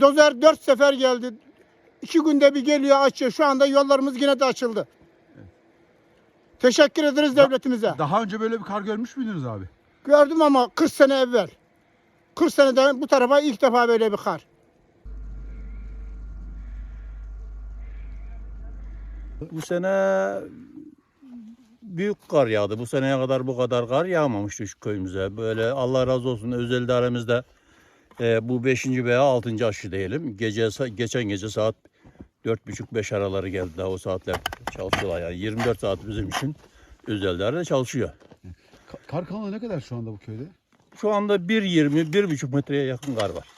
dozer dört sefer geldi. İki günde bir geliyor açıyor. Şu anda yollarımız yine de açıldı. Teşekkür ederiz devletimize. Daha önce böyle bir kar görmüş müydünüz abi? Gördüm ama 40 sene evvel. 40 seneden bu tarafa ilk defa böyle bir kar. Bu sene büyük kar yağdı. Bu seneye kadar bu kadar kar yağmamıştı şu köyümüze. Böyle Allah razı olsun özel idaremizde e, bu 5. veya 6. aşı diyelim. Gece geçen gece saat 4.30-5 araları geldi daha o saatler çalışıyorlar yani 24 saat bizim için özel idare çalışıyor. Ka- Kar kalınlığı ne kadar şu anda bu köyde? Şu anda 1.20 1.5 metreye yakın kar var.